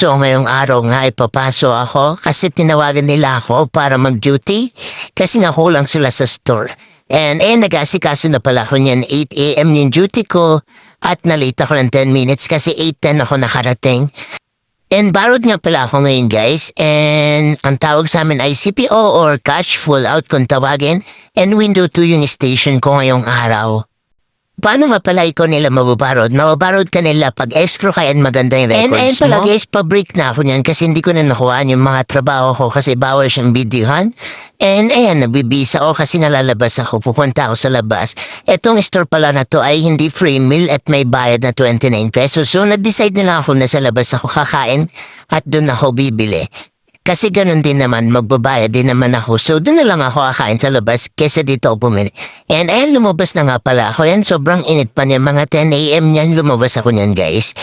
So ngayong araw nga ay papasok ako kasi tinawagan nila ako para mag-duty kasi nga kulang sila sa store. And eh, nag-asikaso na pala ako niyan 8 a.m. yung duty ko at nalate ako ng 10 minutes kasi 8.10 ako nakarating. And borrowed nga pala ako ngayon guys and ang tawag sa amin ay CPO or cash full out kung tawagin and window 2 yung station ko ngayong araw. Paano nga pala ikaw nila mababarod? Mababarod ka nila pag escrow ka and maganda yung And- records and pala, guys, pa-break na ako niyan kasi hindi ko na nakuha yung mga trabaho ko kasi bawal siyang videohan. And ayan, nabibisa ako kasi nalalabas ako, pupunta ako sa labas. Etong store pala na to ay hindi free meal at may bayad na 29 pesos. So nag-decide na lang ako na sa labas ako kakain at doon ako bibili. Kasi ganun din naman, magbabayad din naman ako. So, doon na lang ako kakain sa labas kesa dito ako bumili. And ayan, lumabas na nga pala ako. Yan, sobrang init pa niya. Mga 10 a.m. niyan, lumabas ako niyan, guys.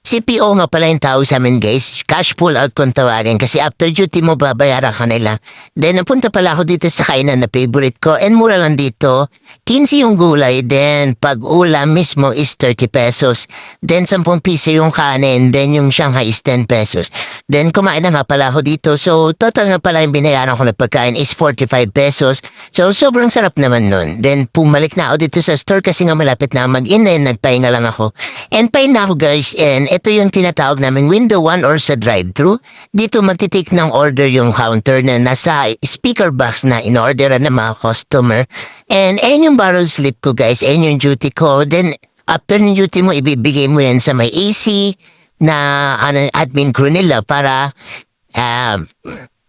CPO nga pala yung tao sa amin guys. Cash pull out kung tawagin kasi after duty mo babayaran ka nila. Then napunta pala ako dito sa kainan na favorite ko and mura lang dito. 15 yung gulay then pag ulam mismo is 30 pesos. Then 10 piso yung kanin then yung Shanghai is 10 pesos. Then kumain na nga pala ako dito so total nga pala yung binayaran ko na pagkain is 45 pesos. So sobrang sarap naman nun. Then pumalik na ako dito sa store kasi nga malapit na mag-in and nagpahinga lang ako. And pahin na ako guys and ito yung tinatawag namin window 1 or sa drive-thru. Dito magtitake ng order yung counter na nasa speaker box na in-orderan ng mga customer. And ayun yung barrel slip ko guys, ayun yung duty ko. Then after ng duty mo, ibibigay mo yan sa may AC na ano, admin crew nila para um,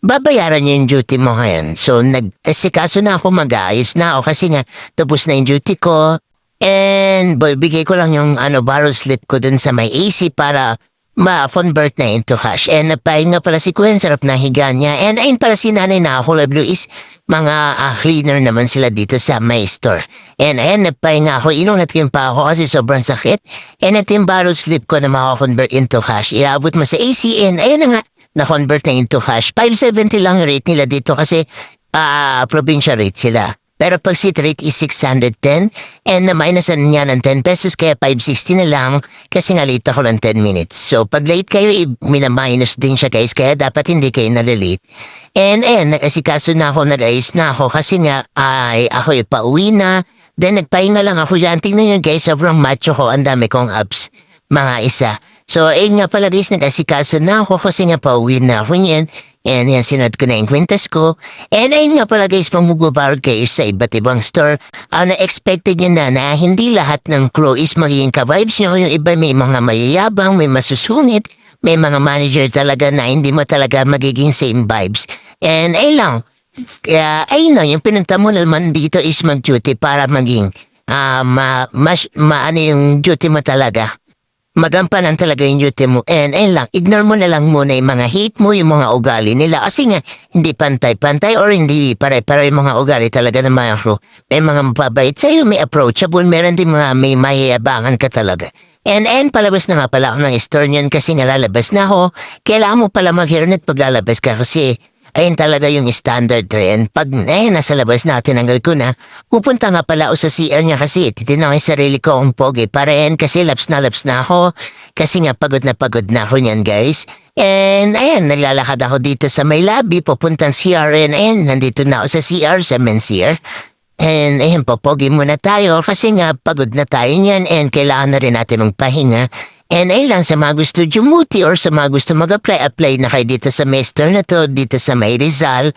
babayaran niyo yung duty mo ngayon. So, nag-asikaso na ako, mag-aayos na ako kasi nga, tapos na yung duty ko. And, boy, bigay ko lang yung ano, barrel slip ko dun sa may AC para ma-convert na into cash. And napahin nga pala si ang sarap na higa niya. And ayun pala si nanay na ako, Blue is mga ah, cleaner naman sila dito sa may store. And ayan, napahin nga ako, inunat ko yung pa ako kasi sobrang sakit. And ito yung barrel slip ko na makakonvert into cash. Iabot mo sa AC and ayun na nga, na-convert na into cash. 570 lang rate nila dito kasi ah provincial rate sila. Pero pag seat rate is 610 and na minusan niya ng 10 pesos kaya 560 na lang kasi nga late ako ng 10 minutes. So pag late kayo, minaminus din siya guys kaya dapat hindi kayo nalilate. And ayan, nag-asikaso na ako, nag-ayos na ako kasi nga ay ako pauwi na. Then nagpahinga lang ako dyan. Tingnan nyo guys, sobrang macho ko. Ang dami kong abs. Mga isa. So, ayun nga pala guys, nag-asikaso na ako kasi nga pauwi na ako niyan. And yan, sinod ko na yung kwintas ko. And ayun nga pala guys, pamugbabarod kayo sa iba't ibang store. Ang na-expected nyo na na hindi lahat ng crew is magiging ka-vibes nyo. Yung iba may mga mayayabang, may masusungit, may mga manager talaga na hindi mo talaga magiging same vibes. And ayun lang, kaya ayun lang, yung pinunta mo naman dito is mag-duty para maging ah ma, mas, maano yung duty mo talaga magampanan talaga yung duty mo. And ayun lang, ignore mo na lang muna yung mga hate mo, yung mga ugali nila. Kasi nga, hindi pantay-pantay or hindi pare-pare yung mga ugali talaga ng mga crew. May mga mapabait sa'yo, may approachable, meron din mga may mahihabangan ka talaga. And and palabas na nga pala ako ng store niyan kasi nga lalabas na ako. Kailangan mo pala mag-hairnet pag lalabas ka kasi ayun talaga yung standard trend. Pag eh, nasa labas na, tinanggal ko na, pupunta nga pala ako sa CR niya kasi titinang yung sarili ko ang pogi. Para yan kasi laps na laps na ako. Kasi nga pagod na pagod na ako niyan guys. And ayan, naglalakad ako dito sa may lobby, pupuntang CR and ayan, nandito na ako sa CR, sa men's CR. And ayun, popogi muna tayo kasi nga pagod na tayo niyan and kailangan na rin natin magpahinga. And ayun lang sa mga gusto dumuti or sa mga gusto mag-apply, apply na kayo dito sa Mester na to, dito sa may Rizal.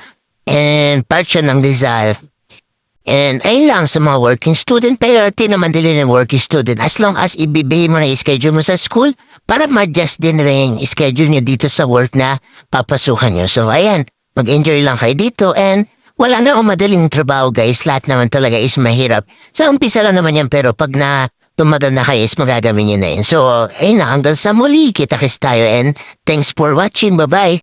And part siya ng Rizal. And ayun lang sa mga working student, priority naman din ng working student as long as ibibigay mo na schedule mo sa school para ma-adjust din rin schedule nyo dito sa work na papasukan nyo. So ayan, mag-enjoy lang kayo dito and wala na akong madaling trabaho guys. Lahat naman talaga is mahirap. Sa umpisa lang naman yan pero pag na tumagal na kayo is magagamin nyo na yun. So ayun na, hanggang sa muli. Kita-kits tayo and thanks for watching. Bye-bye.